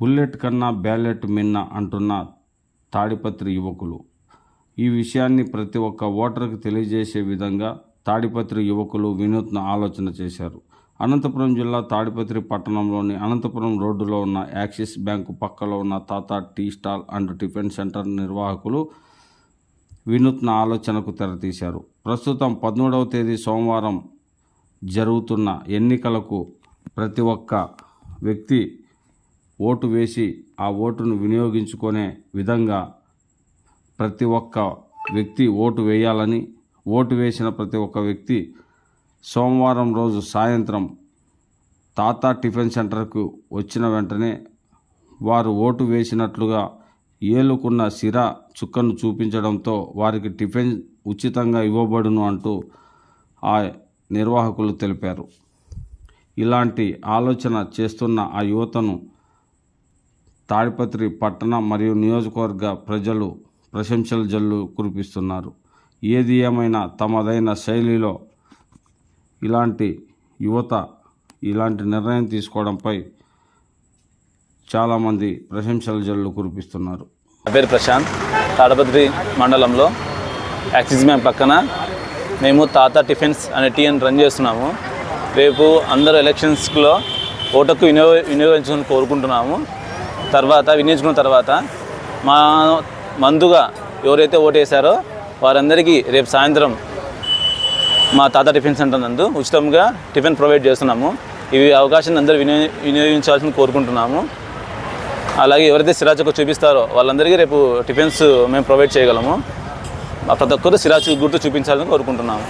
Bullet కన్నా ballot మిన్న అంటున్న తాడిపత్రి యువకులు. ఈ విషయాన్ని ప్రతి ఒక్క ఓటరుకు తెలియజేసే విధంగా తాడిపత్రి యువకులు వినూత్న ఆలోచన చేశారు. అనంతపురం జిల్లా తాడిపత్రి పట్టణంలోని అనంతపురం రోడ్డులో ఉన్న యాక్సిస్ బ్యాంకు పక్కలో ఉన్న తాతా tea stall and tiffin centre నిర్వాహకులు వినూత్న ఆలోచనకు తెరతీశారు. ప్రస్తుతం పదమూడవ తేదీ సోమవారం జరుగుతున్న ఎన్నికలకు ప్రతి ఒక్క వ్యక్తి ఓటు వేసి ఆ ఓటును వినియోగించుకునే విధంగా ప్రతి ఒక్క వ్యక్తి ఓటు వేయాలని ఓటు వేసిన ప్రతి ఒక్క వ్యక్తి సోమవారం రోజు సాయంత్రం తాతా టిఫిన్ సెంటర్కు వచ్చిన వెంటనే వారు ఓటు వేసినట్లుగా ఏలుకున్న సిర చుక్కను చూపించడంతో వారికి టిఫిన్ ఉచితంగా ఇవ్వబడును అంటూ ఆ నిర్వాహకులు తెలిపారు. ఇలాంటి ఆలోచన చేస్తున్న ఆ యువతను తాడిపత్రి పట్టణ మరియు నియోజకవర్గ ప్రజలు ప్రశంసల జల్లు కురిపిస్తున్నారు. ఏది ఏమైనా తమదైన శైలిలో ఇలాంటి యువత ఇలాంటి నిర్ణయం తీసుకోవడంపై చాలామంది ప్రశంసల జల్లు కురిపిస్తున్నారు. నా పేరు ప్రశాంత్. తాడపత్రి మండలంలో యాక్సిస్ బ్యాంక్ పక్కన మేము తాత టిఫిన్స్ అనే టీఎన్ రన్ చేస్తున్నాము. రేపు అందరు ఎలక్షన్స్లో ఓటకు వినియోగ వినియోగించుకుని కోరుకుంటున్నాము. తర్వాత వినియోగించుకున్న తర్వాత మా మందుగా ఎవరైతే ఓటేశారో వారందరికీ రేపు సాయంత్రం మా తాత టిఫిన్ సెంటర్ నందు ఉచితంగా టిఫిన్ ప్రొవైడ్ చేస్తున్నాము. ఇవి అవకాశం అందరూ వినియోగ వినియోగించాల్సింది కోరుకుంటున్నాము. అలాగే ఎవరైతే సిరాచుకు చూపిస్తారో వాళ్ళందరికీ రేపు టిఫిన్స్ మేము ప్రొవైడ్ చేయగలము. ప్రతి ఒక్కరు సిరాచు గుర్తు చూపించాలని కోరుకుంటున్నాము.